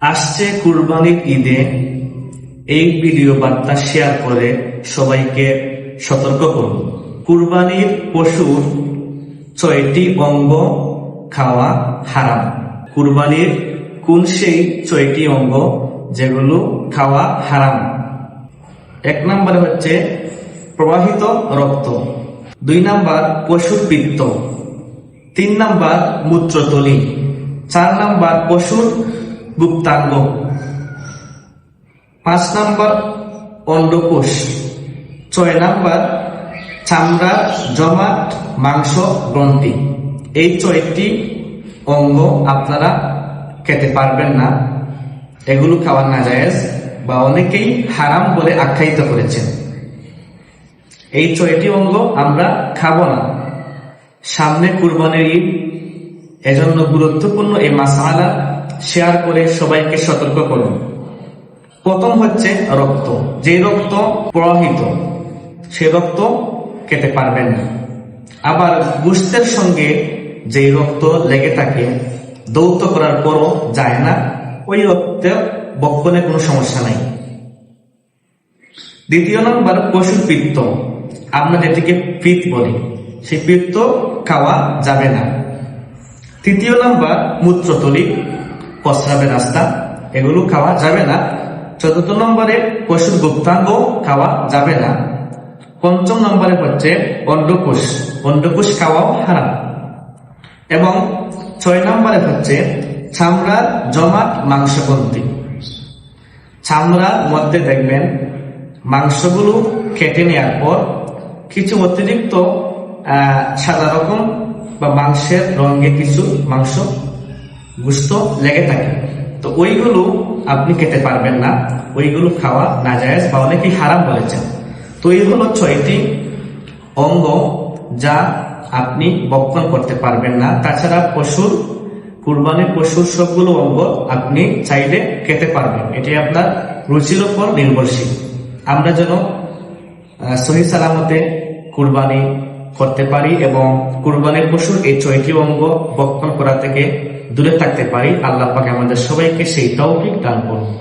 আসছে কুরবানির ঈদে। এই ভিডিও বার্তা শেয়ার করে সবাইকে সতর্ক করুন। কুরবানির পশুর ছয়টি অঙ্গ খাওয়া হারাম। কুরবানির কোন সেই ছয়টি অঙ্গ যেগুলো খাওয়া হারাম। এক নম্বরে হচ্ছে প্রবাহিত রক্ত। দুই নাম্বার পশুর পিত্ত তিন নাম্বার মূত্রতলি। চার নাম্বার পশুর গুপ্তাঙ্গ পাঁচ নাম্বার অন্ডকোষ। ছয় নাম্বার চামড়া, জমাট, মাংস, গ্রন্থি। এই ছয়টি অঙ্গ আপনারা খেতে পারবেন না। এগুলো খাওয়া না জায়েজ বা অনেকেই হারাম বলে আখ্যায়িত করেছেন। এই ছয়টি অঙ্গ আমরা খাব না। সামনে কুরবানির ঈদ। এজন্য গুরুত্বপূর্ণ এই মাসালা শেয়ার করে সবাইকে সতর্ক করুন। প্রথম হচ্ছে রক্ত। যে রক্ত প্রবাহিত, সে রক্ত খেতে পারবেন না। আবার গুস্তের সঙ্গে যে রক্ত লেগে থাকে, দৌত করার পরও যায় না। ওই রক্তে বক্ষণে কোনো সমস্যা নাই। দ্বিতীয় নম্বর, পশুর পিত্ত। আমরা যেটিকে পিত বলি, সেই পিত্ত খাওয়া যাবে না। তৃতীয় নাম্বার, মূত্রতলি। প্রস্রাবের রাস্তা এগুলো খাওয়া যাবে না। চতুর্থ নম্বরে পশুর গুপ্তাঙ্গ খাওয়া যাবে না। পঞ্চম নম্বরে হচ্ছে অন্ডকোষ অন্ডকোষ খাওয়াও হারাম। এবং ছয় নম্বরে হচ্ছে চামড়ার জমাট মাংসপন্থী। চামড়ার মধ্যে দেখবেন মাংসগুলো কেটে নেওয়ার পর কিছু অতিরিক্ত সাদা রকম বা মাংসের রঙে কিছু মাংস গুস্ত লেগে থাকে। তো ওইগুলো আপনি খেতে পারবেন না। ওইগুলো খাওয়া না যায় বা অনেকেই হারাম বলেছেন। তো এই হলো ছয়টি অঙ্গ যা আপনি বক্ষণ করতে পারবেন না। তাছাড়া পশুর কুরবানির পশুর সবগুলো অঙ্গ আপনি চাইলে খেতে পারবেন। এটি আপনার রুচির উপর নির্ভরশীল। আমরা যেন সহি সালামতে কুরবানি করতে পারি এবং কুরবানির পশুর এই ছয়টি অঙ্গ বক্ষণ করা থেকে দূরে থাকতে পারি। আল্লাহ পাকে আমাদের সবাইকে সেই তৌফিক দান করুন।